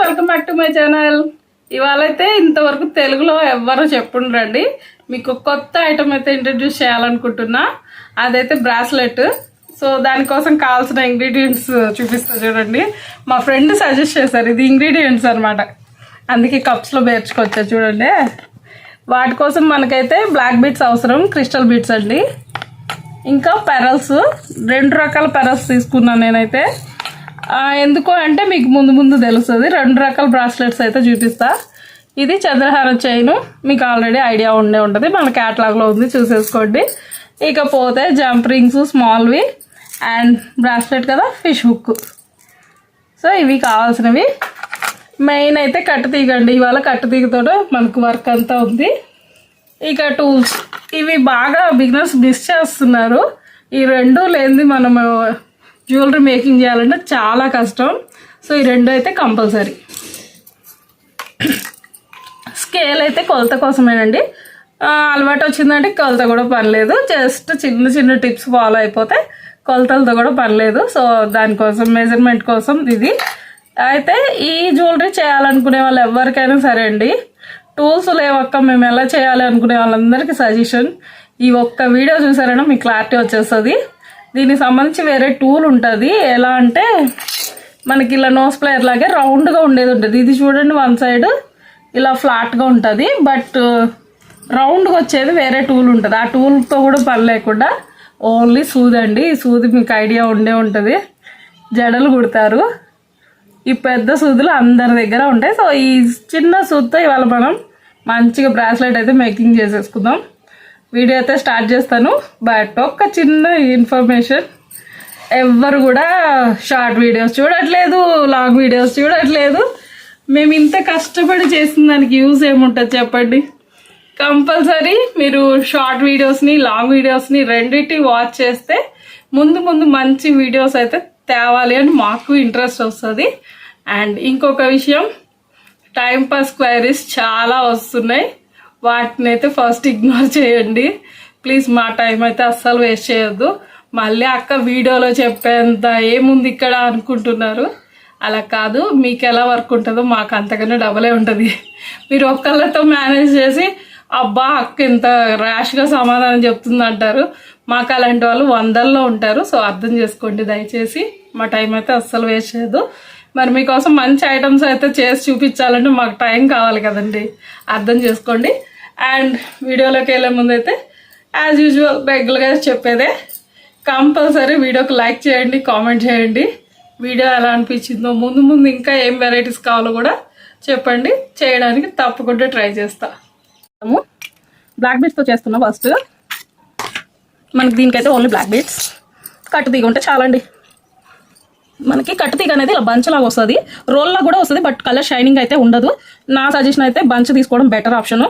Welcome back to my channel. ఇవాళ అయితే ఇంతవరకు తెలుగులో ఎవ్వరూ చెప్పుండ్రండి మీకు కొత్త ఐటమ్ అయితే ఇంట్రడ్యూస్ చేయాలనుకుంటున్నా. అదైతే బ్రాస్లెట్. సో దానికోసం కావాల్సిన ఇంగ్రీడియంట్స్ చూపిస్తా చూడండి. మా ఫ్రెండ్ సజెస్ట్ చేశారు ఇది ఇంగ్రీడియంట్స్ అనమాట అందుకే కప్స్లో పేర్చుకొచ్చా చూడండి. వాటి కోసం మనకైతే బ్లాక్ బీట్స్ అవసరం క్రిస్టల్ బీట్స్ అండి. ఇంకా పెరల్స్ రెండు రకాల పెరల్స్ తీసుకున్నాను నేనైతే. ఎందుకు అంటే మీకు ముందు ముందు తెలుస్తుంది. రెండు రకాల బ్రాస్లెట్స్ అయితే చూపిస్తా. ఇది చంద్రహార చైను. మీకు ఆల్రెడీ ఐడియా ఉండే ఉంటుంది. మన క్యాటలాగ్లో ఉంది చూసేసుకోండి. ఇకపోతే జంప్ రింగ్స్ స్మాల్వి అండ్ బ్రాస్లెట్ కదా ఫిష్ హుక్. సో ఇవి కావాల్సినవి. మెయిన్ అయితే కట్టు తీగండి. ఇవాళ కట్టు తీగతో మనకు వర్క్ అంతా ఉంది. ఇక టూల్స్. ఇవి బాగా బిగినర్స్ మిస్ చేస్తున్నారు. ఈ రెండు లేనిది మనము జ్యువెలరీ మేకింగ్ చేయాలంటే చాలా కష్టం. సో ఈ రెండు అయితే కంపల్సరీ. స్కేల్ అయితే కొలత కోసమేనండి. అలవాటు వచ్చిందంటే కొలత కూడా పర్లేదు. జస్ట్ చిన్న చిన్న టిప్స్ ఫాలో అయిపోతే కొలతలతో కూడా పర్లేదు. సో దానికోసం మెజర్మెంట్ కోసం ఇది. అయితే ఈ జ్యువెలరీ చేయాలనుకునే వాళ్ళు ఎవరికైనా సరే అండి టూల్స్ లేవక్క మేము ఎలా చేయాలి అనుకునే వాళ్ళందరికీ సజెషన్. ఈ ఒక్క వీడియో చూసారైనా మీకు క్లారిటీ వచ్చేస్తుంది. దీనికి సంబంధించి వేరే టూల్ ఉంటుంది. ఎలా అంటే మనకి ఇలా నోస్ ప్లేయర్ లాగే రౌండ్గా ఉండేది ఉంటుంది. ఇది చూడండి వన్ సైడ్ ఇలా ఫ్లాట్గా ఉంటుంది. బట్ రౌండ్గా వచ్చేది వేరే టూల్ ఉంటుంది. ఆ టూల్తో కూడా పని లేకుండా ఓన్లీ సూది అండి. ఈ సూది మీకు ఐడియా ఉండే ఉంటుంది. జడలు కుడతారు. ఈ పెద్ద సూదులు అందరి దగ్గర ఉంటాయి. సో ఈ చిన్న సూదితో ఇవాళ మనం మంచిగా బ్రాస్లెట్ అయితే మేకింగ్ చేసేసుకుందాం. వీడియో అయితే స్టార్ట్ చేస్తాను. బట్ ఒక్క చిన్న ఇన్ఫర్మేషన్. ఎవ్వరు కూడా షార్ట్ వీడియోస్ చూడట్లేదు లాంగ్ వీడియోస్ చూడట్లేదు. మేము ఇంత కష్టపడి చేసిన దానికి యూజ్ ఏముంటుంది చెప్పండి? కంపల్సరీ మీరు షార్ట్ వీడియోస్ని లాంగ్ వీడియోస్ని రెండింటి వాచ్ చేస్తే ముందు ముందు మంచి వీడియోస్ అయితే తేవాలి అని మాకు ఇంట్రెస్ట్ వస్తుంది. అండ్ ఇంకొక విషయం టైంపాస్ క్వైరీస్ చాలా వస్తున్నాయి. వాటిని అయితే ఫస్ట్ ఇగ్నోర్ చేయండి. ప్లీజ్ మా టైం అయితే అస్సలు వేస్ట్ చేయొద్దు. మళ్ళీ అక్క వీడియోలో చెప్పేంత ఏముంది ఇక్కడ అనుకుంటున్నారు? అలా కాదు మీకు ఎలా వర్క్ ఉంటుందో మాకు అంతకన్నా డబలే ఉంటుంది. మీరు ఒక్కళ్ళతో మేనేజ్ చేసి అబ్బా అక్క ఇంత ర్యాష్గా సమాధానం చెప్తుంది అంటారు. మాకు అలాంటి వాళ్ళు వందల్లో ఉంటారు. సో అర్థం చేసుకోండి దయచేసి. మా టైం అయితే అస్సలు వేస్ట్ చేయదు మరి మీకోసం మంచి ఐటమ్స్ అయితే చేసి చూపించాలంటే మాకు టైం కావాలి కదండి. అర్థం చేసుకోండి. అండ్ వీడియోలోకి వెళ్ళే ముందు అయితే యాజ్ యూజువల్ రెగ్యులర్గా చెప్పేదే కంపల్సరీ వీడియోకి లైక్ చేయండి కామెంట్ చేయండి. వీడియో ఎలా అనిపించిందో ముందు ముందు ఇంకా ఏం వెరైటీస్ కావాలో కూడా చెప్పండి. చేయడానికి తప్పకుండా ట్రై చేస్తాము బ్లాక్ బీట్స్తో చేస్తున్నాం ఫస్ట్ మనకి దీనికైతే ఓన్లీ బ్లాక్ బీట్స్ కట్టు తీగ ఉంటే చాలండి. మనకి కట్టు తీగ అనేది ఇలా బంచ్ లాగా వస్తుంది. రోల్లా కూడా వస్తుంది బట్ కలర్ షైనింగ్ అయితే ఉండదు. నా సజెషన్ అయితే బంచ్ తీసుకోవడం బెటర్ ఆప్షను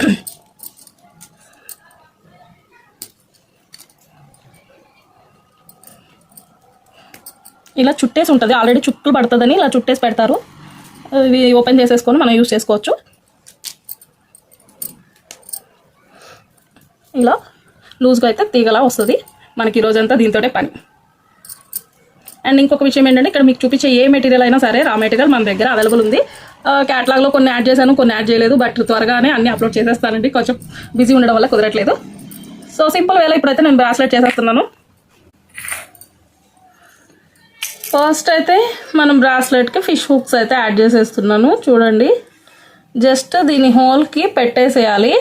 ఇలా చుట్టేసి ఉంటుంది. ఆల్రెడీ చుట్టూ పడుతుందని ఇలా చుట్టేసి పెడతారు. ఇవి ఓపెన్ చేసేసుకొని మనం యూస్ చేసుకోవచ్చు. ఇలా లూజ్గా అయితే తీగలా వస్తుంది. మనకి ఈ రోజంతా దీంతోనే పని. అండ్ ఇంకొక విషయం ఏంటంటే ఇక్కడ మీకు చూపించే ఏ మెటీరియల్ అయినా సరే రా మెటీరియల్ మన దగ్గర అవైలబుల్ ఉంది. క్యాటలాగ్లో కొన్ని యాడ్ చేశాను కొన్ని యాడ్ చేయలేదు బట్ త్వరగానే అన్ని అప్లోడ్ చేసేస్తానండి. కొంచెం బిజీ ఉండడం వల్ల కుదరట్లేదు. సో సింపుల్ వేళ ఇప్పుడైతే నేను బ్రాస్లెట్ చేసేస్తున్నాను. ఫస్ట్ అయితే మనం బ్రాస్లెట్కి ఫిష్ హుక్స్ అయితే యాడ్ చేసేస్తున్నాను. చూడండి. జస్ట్ దీని హోల్కి పెట్టేసేయాలి.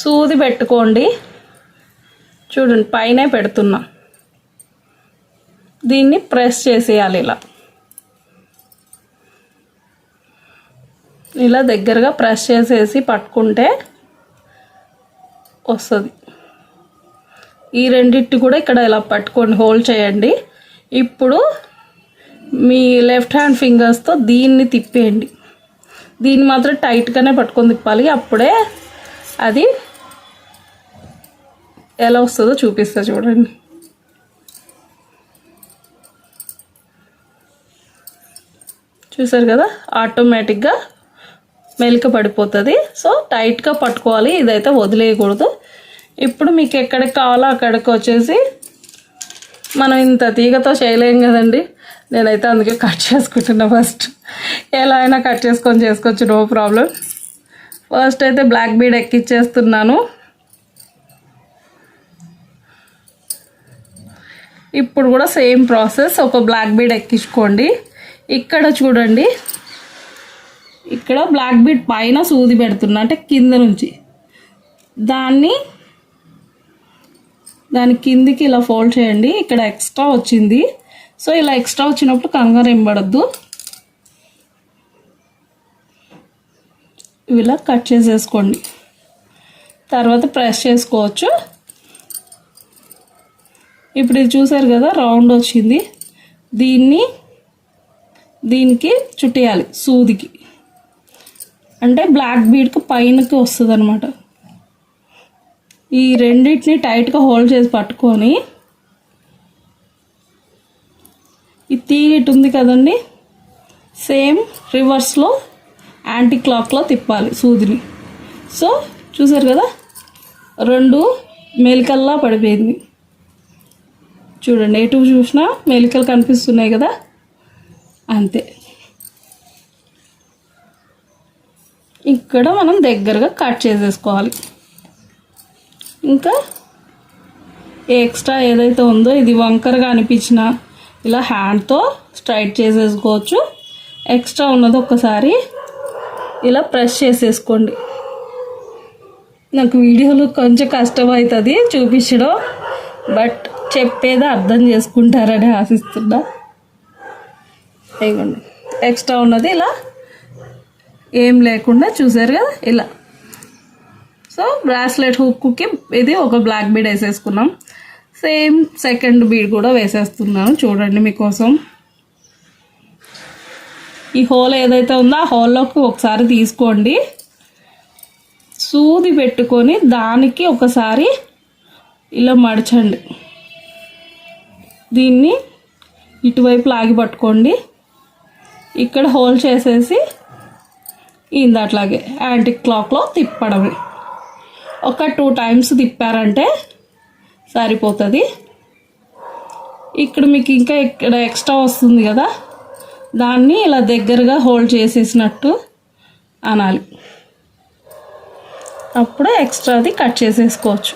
సూది పెట్టుకోండి. చూడండి పైనే పెడుతున్నా. దీన్ని ప్రెస్ చేసేయాలి ఇలా. ఇలా దగ్గరగా ప్రెస్ చేసేసి పట్టుకుంటే వస్తుంది. ఈ రెండింటి కూడా ఇక్కడ ఇలా పట్టుకొని హోల్డ్ చేయండి. ఇప్పుడు మీ లెఫ్ట్ హ్యాండ్ ఫింగర్స్తో దీన్ని తిప్పేయండి. దీన్ని మాత్రం టైట్గానే పట్టుకొని తిప్పాలి. అప్పుడే అది ఎలా వస్తుందో చూపిస్తా చూడండి. చూసారు కదా? ఆటోమేటిక్గా మెలిక పడిపోతుంది. సో టైట్గా పట్టుకోవాలి. ఇదైతే వదిలేయకూడదు. ఇప్పుడు మీకు ఎక్కడికి కావాలో అక్కడికి వచ్చేసి మనం ఇంత తీగతో చేయలేం కదండి. నేనైతే అందుకే కట్ చేసుకుంటున్నా ఫస్ట్ ఎలా అయినా కట్ చేసుకొని చేసుకోవచ్చు. నో ప్రాబ్లం ఫస్ట్ అయితే బ్లాక్ బీడ్ ఎక్కిచ్చేస్తున్నాను. ఇప్పుడు కూడా సేమ్ ప్రాసెస్. ఒక బ్లాక్ బీడ్ ఎక్కించుకోండి. ఇక్కడ చూడండి. ఇక్కడ బ్లాక్ బీడ్ పైన సూది పెడుతున్నా అంటే కింద నుంచి. దాన్ని దాని కిందికి ఇలా ఫోల్డ్ చేయండి. ఇక్కడ ఎక్స్ట్రా వచ్చింది. సో ఇలా ఎక్స్ట్రా వచ్చినప్పుడు కంగారు ఏం పడద్దు. ఇలా కట్ చేసేసుకోండి. తర్వాత ప్రెస్ చేసుకోవచ్చు. ఇప్పుడు ఇది చూసారు కదా రౌండ్ వచ్చింది. దీన్ని దీనికి చుట్టేయాలి సూదికి. అంటే బ్లాక్ బీడ్కి పైనకి వస్తుంది అనమాట ఈ రెండింటిని టైట్గా హోల్డ్ చేసి పట్టుకొని ఈ తీగ ఉంది కదండి సేమ్ రివర్స్లో యాంటీ క్లాక్లో తిప్పాలి సూదిని. సో చూసారు కదా రెండు మెలికల్లా పడిపోయింది. చూడండి ఎటు చూసినా మెలికలు కనిపిస్తున్నాయి కదా? అంతే. ఇక్కడ మనం దగ్గరగా కట్ చేసేసుకోవాలి. ఇంకా ఎక్స్ట్రా ఏదైతే ఉందో ఇది వంకరగా అనిపించిన ఇలా హ్యాండ్తో స్ట్రైట్ చేసేసుకోవచ్చు. ఎక్స్ట్రా ఉన్నది ఒక్కసారి ఇలా ప్రెస్ చేసేసుకోండి. నాకు వీడియోలో కొంచెం కష్టం అవుతుంది చూపించడం బట్ చెప్పేది అర్థం చేసుకుంటారని ఆశిస్తున్నా. ఇదిగోండి. ఎక్స్ట్రా ఉన్నది ఇలా. ఏం లేకుండా చూసారు కదా? ఇలా. సో బ్రాస్లెట్ హుక్కి ఇది ఒక బ్లాక్ బీడ్ వేసేసుకున్నాం. సేమ్ సెకండ్ బీడ్ కూడా వేసేస్తున్నాను చూడండి మీకోసం. ఈ హోల్ ఏదైతే ఉందో ఆ హోల్లోకి ఒకసారి తీసుకోండి. సూది పెట్టుకొని దానికి ఒకసారి ఇలా మడచండి. దీన్ని ఇటువైపు లాగి పట్టుకోండి. ఇక్కడ హోల్ చేసేసి ఇందట్లాగే అట్లాగే యాంటీ క్లాక్లో తిప్పడమే ఒక టూ టైమ్స్ తిప్పారంటే సరిపోతుంది. ఇక్కడ మీకు ఇంకా ఇక్కడ ఎక్స్ట్రా వస్తుంది కదా దాన్ని ఇలా దగ్గరగా హోల్డ్ చేసేసినట్టు అనాలి. అప్పుడే ఎక్స్ట్రాది కట్ చేసేసుకోవచ్చు.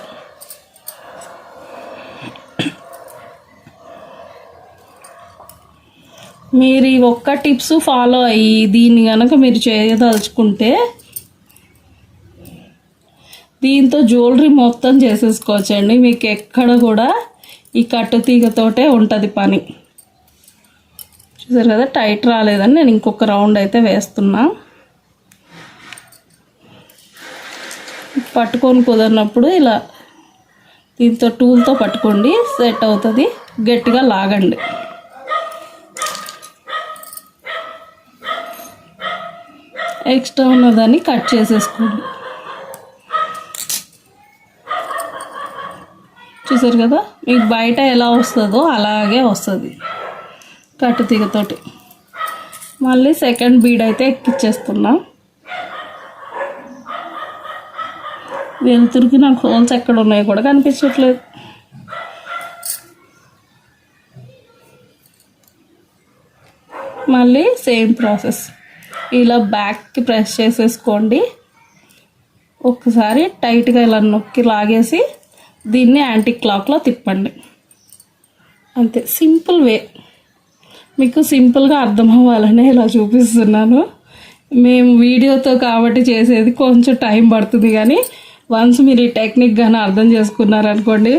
మీరు ఈ ఒక్క టిప్స్ ఫాలో అయ్యి దీన్ని కనుక మీరు చేయదలుచుకుంటే దీంతో జ్యువెలరీ మొత్తం చేసేసుకోవచ్చండి. మీకు ఎక్కడ కూడా ఈ కట్టు తీగతోటే ఉంటుంది పని. చూసారు కదా? టైట్ రాలేదని నేను ఇంకొక రౌండ్ అయితే వేస్తున్నా. పట్టుకొని కుదరినప్పుడు ఇలా దీంతో టూల్తో పట్టుకోండి. సెట్ అవుతుంది. గట్టిగా లాగండి. ఎక్స్ట్రా ఉన్నదాన్ని కట్ చేసేసుకోండి. చూసారు కదా? మీకు బయట ఎలా వస్తుందో అలాగే వస్తుంది. కట్టు తీగతోటి. మళ్ళీ సెకండ్ బీడ్ అయితే ఎక్కిచ్చేస్తున్నా. వెలుతురికి నాకు హోల్స్ ఎక్కడ ఉన్నాయో కూడా కనిపించట్లేదు. మళ్ళీ సేమ్ ప్రాసెస్. ఇలా బ్యాక్కి ప్రెస్ చేసేసుకోండి. ఒకసారి టైట్గా ఇలా నొక్కి లాగేసి దీన్ని యాంటీ క్లాక్లో తిప్పండి. అంతే సింపుల్ వే. మీకు సింపుల్గా అర్థం అవ్వాలని ఇలా చూపిస్తున్నాను. మేము వీడియోతో కాబట్టి చేసేది కొంచెం టైం పడుతుంది కానీ వన్స్ మీరు ఈ టెక్నిక్ కానీ అర్థం చేసుకున్నారనుకోండి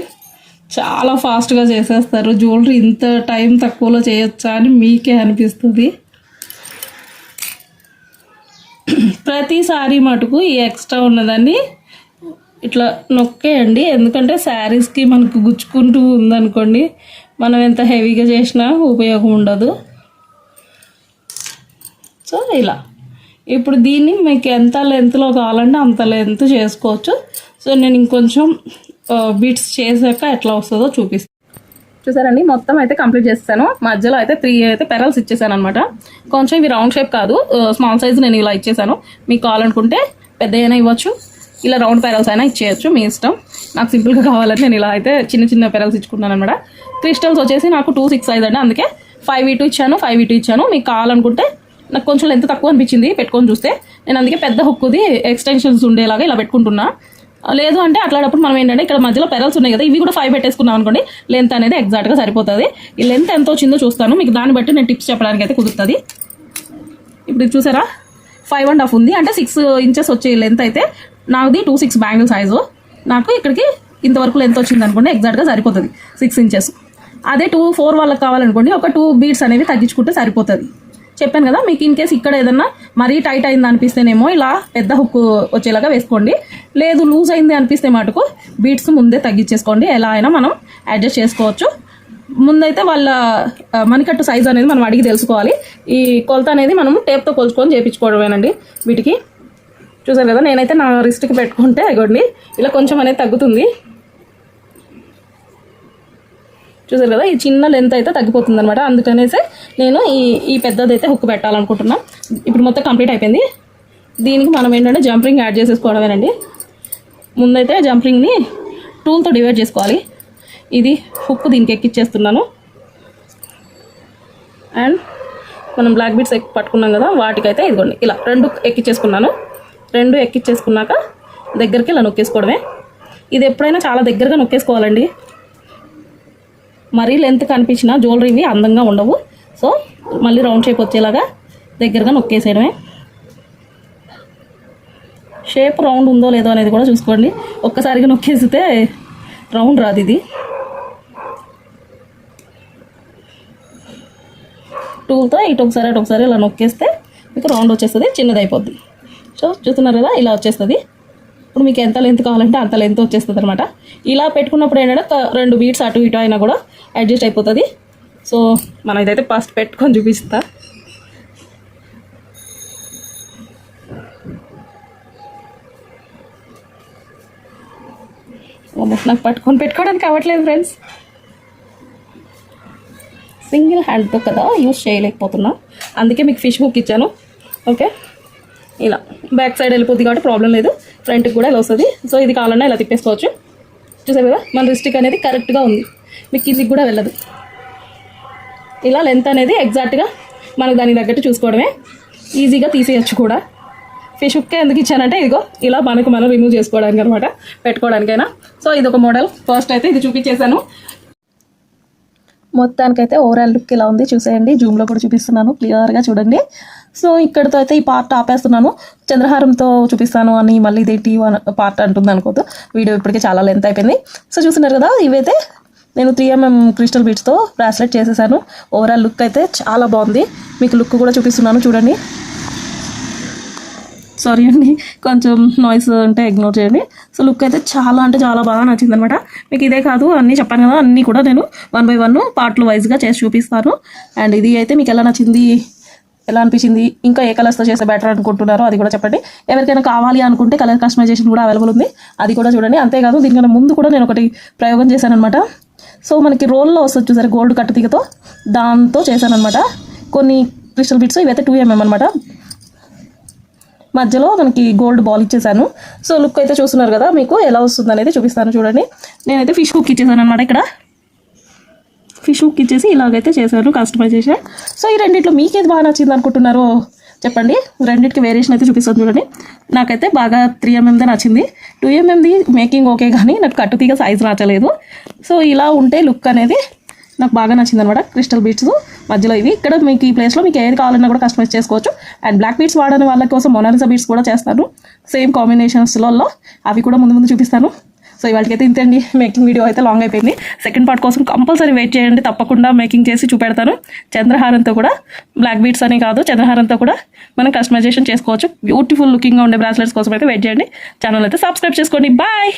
చాలా ఫాస్ట్గా చేసేస్తారు. జ్యువెలరీ ఇంత టైం తక్కువలో చేయొచ్చా అని మీకే అనిపిస్తుంది. ప్రతిసారి మటుకు ఈ ఎక్స్ట్రా ఉన్నదాన్ని ఇట్లా నొక్కేయండి. ఎందుకంటే శారీస్కి మనకు గుచ్చుకుంటూ ఉందనుకోండి మనం ఎంత హెవీగా చేసినా ఉపయోగం ఉండదు. సో ఇలా. ఇప్పుడు దీన్ని మీకు ఎంత లెంత్లో కావాలంటే అంత లెంత్ చేసుకోవచ్చు. సో నేను ఇంకొంచెం బిట్స్ చేశాక ఎట్లా వస్తుందో చూపిస్తాను చూసారండి మొత్తం అయితే కంప్లీట్ చేస్తాను మధ్యలో అయితే త్రీ అయితే పెరల్స్ ఇచ్చేసాను అనమాట కొంచెం ఇవి రౌండ్ షేప్ కాదు స్మాల్ సైజ్ నేను ఇలా ఇచ్చేసాను. మీకు కావాలనుకుంటే పెద్ద అయినా ఇవ్వచ్చు. ఇలా రౌండ్ పెరల్స్ అయినా ఇచ్చేయచ్చు మీ ఇష్టం. నాకు సింపుల్గా కావాలని నేను ఇలా అయితే చిన్న చిన్న పెరల్స్ ఇచ్చుకున్నాను అనమాట క్రిస్టల్స్ వచ్చేసి నాకు టూ సిక్స్ సైజ్ అండి అందుకే ఫైవ్ ఇటు ఇచ్చాను ఫైవ్ ఇటు ఇచ్చాను. మీకు కావాలనుకుంటే నాకు కొంచెం ఎంత తక్కువ అనిపించింది పెట్టుకొని చూస్తే. నేను అందుకే పెద్ద హుక్కుది ఎక్స్టెన్షన్స్ ఉండేలాగా ఇలా పెట్టుకుంటున్నా. లేదు అంటే అట్లాడప్పుడు మనం ఏంటంటే ఇక్కడ మధ్యలో పెరల్స్ ఉన్నాయి కదా ఇవి కూడా ఫైవ్ పెట్టేసుకున్నాం అనుకోండి లెంత్ అనేది ఎగ్జాక్ట్గా సరిపోతుంది. ఈ లెంత్ ఎంత వచ్చిందో చూస్తాను. మీకు దాన్ని బట్టి నేను టిప్స్ చెప్పడానికి అయితే కుదురుతుంది. ఇప్పుడు చూసారా? ఫైవ్ అండ్ హాఫ్ ఉంది. అంటే సిక్స్ ఇంచెస్ వచ్చే లెంత్ అయితే నాది టూ సిక్స్ బ్యాంగిల్ సైజు నాకు ఇక్కడికి ఇంతవరకు లెంత్ వచ్చింది అనుకోండి ఎగ్జాక్ట్గా సరిపోతుంది సిక్స్ ఇంచెస్ అదే టూ ఫోర్ వాళ్ళకి కావాలనుకోండి ఒక టూ బీట్స్ అనేవి తగ్గించుకుంటే సరిపోతుంది. చెప్పాను కదా మీకు ఇన్ కేస్ ఇక్కడ ఏదన్నా మరీ టైట్ అయింది అనిపిస్తేనేమో ఇలా పెద్ద హుక్ వచ్చేలాగా వేసుకోండి. లేదు లూజ్ అయింది అనిపిస్తే మటుకు బీట్స్ ముందే తగ్గించేసుకోండి. ఎలా అయినా మనం అడ్జస్ట్ చేసుకోవచ్చు. ముందైతే వాళ్ళ మణికట్టు సైజ్ అనేది మనం అడిగి తెలుసుకోవాలి. ఈ కొలత అనేది మనం టేప్తో కొలుచుకొని చేయించుకోవడమేనండి వీటికి. చూసారు కదా నేనైతే నా రిస్ట్కి పెట్టుకుంటే ఇగోండి ఇలా కొంచెం అనేది తగ్గుతుంది. చూసారు కదా? ఈ చిన్న లెంత్ అయితే తగ్గిపోతుంది అనమాట అందుకనేసి నేను ఈ ఈ పెద్దది అయితే హుక్ పెట్టాలనుకుంటున్నాం. ఇప్పుడు మొత్తం కంప్లీట్ అయిపోయింది. దీనికి మనం ఏంటంటే జంపింగ్ యాడ్ చేసేసుకోవడమేనండి. ముందైతే జంపింగ్ని టూల్తో డివైడ్ చేసుకోవాలి. ఇది హుక్ దీనికి ఎక్కిచ్చేస్తున్నాను. అండ్ మనం బ్లాక్ బీట్స్ ఎక్కి పట్టుకున్నాం కదా వాటికైతే ఇదిగోండి ఇలా రెండు ఎక్కిచ్చేసుకున్నాను. రెండు ఎక్కిచ్చేసుకున్నాక దగ్గరికి ఇలా నొక్కేసుకోవడమే. ఇది ఎప్పుడైనా చాలా దగ్గరగా నొక్కేసుకోవాలండి. మరీ లెంత్ కనిపించిన జ్యువెలరీవి అందంగా ఉండవు. సో మళ్ళీ రౌండ్ షేప్ వచ్చేలాగా దగ్గరగా నొక్కేసేయడమే. షేప్ రౌండ్ ఉందో లేదో అనేది కూడా చూసుకోండి. ఒక్కసారిగా నొక్కేసితే రౌండ్ రాదు ఇది. టూల్తో ఇటు ఒకసారి అటు ఒకసారి ఇలా నొక్కేస్తే మీకు రౌండ్ వచ్చేస్తుంది చిన్నది అయిపోద్ది సో చూస్తున్నారు కదా ఇలా వచ్చేస్తుంది. ఇప్పుడు మీకు ఎంత లెంత్ కావాలంటే అంత లెంత్ వచ్చేస్తుంది అనమాట ఇలా పెట్టుకున్నప్పుడు ఏంటంటే రెండు బీట్స్ అటు ఇటు అయినా కూడా అడ్జస్ట్ అయిపోతుంది. సో మనం ఇదైతే ఫస్ట్ పెట్టుకొని చూపిస్తా. నాకు పట్టుకొని పెట్టుకోవడానికి అవ్వట్లేదు ఫ్రెండ్స్ సింగిల్ హ్యాండ్తో కదా యూస్ చేయలేకపోతున్నా. అందుకే మీకు ఫిష్ బుక్ ఇచ్చాను. ఓకే ఇలా. బ్యాక్ సైడ్ వెళ్ళిపోద్ది కాబట్టి ప్రాబ్లం లేదు. ఫ్రంట్కి కూడా ఇలా వస్తుంది. సో ఇది కావాలన్నా ఇలా తిప్పేసుకోవచ్చు. చూసారు కదా? మన రిస్టిక్ అనేది కరెక్ట్గా ఉంది. మీకు కిందికి కూడా వెళ్ళదు. ఇలా లెంత్ అనేది ఎగ్జాక్ట్గా మనకు దానికి తగ్గట్టు చూసుకోవడమే. ఈజీగా తీసేయచ్చు కూడా. ఫిష్ హుక్కే ఎందుకు ఇచ్చానంటే ఇదిగో ఇలా మనకు మనం రిమూవ్ చేసుకోవడానికి అనమాట పెట్టుకోవడానికైనా. సో ఇది ఒక మోడల్ ఫస్ట్ అయితే ఇది చూపించేశాను. మొత్తానికైతే ఓవరాల్ లుక్ ఇలా ఉంది చూసేయండి. జూమ్లో కూడా చూపిస్తున్నాను. క్లియర్గా చూడండి. సో ఇక్కడితో అయితే ఈ పార్ట్ ఆపేస్తున్నాను. చంద్రహారంతో చూపిస్తాను అని మళ్ళీ ఇదేంటి పార్ట్ అంటుంది అనుకోదు వీడియో ఇప్పటికే చాలా లెంత్ అయిపోయింది. సో చూస్తున్నారు కదా ఇవైతే నేను త్రీ ఎంఎం క్రిస్టల్ బీట్స్తో బ్రాస్లెట్ చేసేసాను. ఓవరాల్ లుక్ అయితే చాలా బాగుంది. మీకు లుక్ కూడా చూపిస్తున్నాను. చూడండి. సారీ అండి. కొంచెం నాయిస్ అంటే ఇగ్నోర్ చేయండి. సో లుక్ అయితే చాలా అంటే చాలా బాగా నచ్చింది అనమాట మీకు ఇదే కాదు అన్నీ చెప్పాను కదా అన్నీ కూడా నేను వన్ బై వన్ పార్ట్లు వైజ్గా చేసి చూపిస్తాను. అండ్ ఇది అయితే మీకు ఎలా నచ్చింది ఎలా అనిపించింది ఇంకా ఏ కలర్స్తో చేస్తే బెటర్ అనుకుంటున్నారో అది కూడా చెప్పండి. ఎవరికైనా కావాలి అనుకుంటే కలర్ కస్టమైజేషన్ కూడా అవైలబుల్ ఉంది. అది కూడా చూడండి. అంతేకాదు దీనికన్నా ముందు కూడా నేను ఒకటి ప్రయోగం చేశాను అనమాట సో మనకి రోల్లో వస్తుంది చూసారు గోల్డ్ కట్టు తీగతో. దాంతో చేశానమాట కొన్ని క్రిస్టల్ బిట్స్ ఇవైతే టూ ఎంఎం అనమాట మధ్యలో మనకి గోల్డ్ బాల్ ఇచ్చేసాను సో లుక్ అయితే చూస్తున్నారు కదా మీకు ఎలా వస్తుంది అనేది చూపిస్తాను చూడండి. నేనైతే ఫిష్ కుక్ ఇచ్చేసాను అనమాట ఇక్కడ. ఫిష్ కుక్ ఇచ్చేసి ఇలాగైతే చేశాను కస్టమైజేషన్ సో ఈ రెండిట్లో మీకేది బాగా నచ్చింది అనుకుంటున్నారో చెప్పండి. రెండింటికి వేరియేషన్ అయితే చూపిస్తాను చూడండి. నాకైతే బాగా త్రీ ఎంఎందే నచ్చింది. టూ ఎంఎంది మేకింగ్ ఓకే కానీ నాకు కట్టుతీగ సైజ్ నచ్చలేదు సో ఇలా ఉంటే లుక్ అనేది నాకు బాగా నచ్చింది అనమాట క్రిస్టల్ బీట్స్ మధ్యలో ఇవి. ఇక్కడ మీకు ఈ ప్లేస్లో మీకు ఏది కావాలన్నా కూడా కస్టమైజ్ చేసుకోవచ్చు. అండ్ బ్లాక్ బీట్స్ వాడని వాళ్ళ కోసం మొనాలిసా బీట్స్ కూడా చేస్తాను. సేమ్ కాంబినేషన్స్లలో అవి కూడా ముందు ముందు చూపిస్తాను. సో ఇవాళకైతే ఇంతండి మేకింగ్ వీడియో అయితే లాంగ్ అయిపోయింది. సెకండ్ పార్ట్ కోసం కంపల్సరీ వెయిట్ చేయండి. తప్పకుండా మేకింగ్ చేసి చూపెడతాను. చంద్రహారంతో కూడా బ్లాక్ బీట్స్ అని కాదు. చంద్రహారంతో కూడా మనం కస్టమైజేషన్ చేసుకోవచ్చు. బ్యూటిఫుల్ లుకింగ్గా ఉండే బ్రాస్లెట్స్ కోసం అయితే వెయిట్ చేయండి. ఛానల్ అయితే సబ్స్క్రైబ్ చేసుకోండి. బాయ్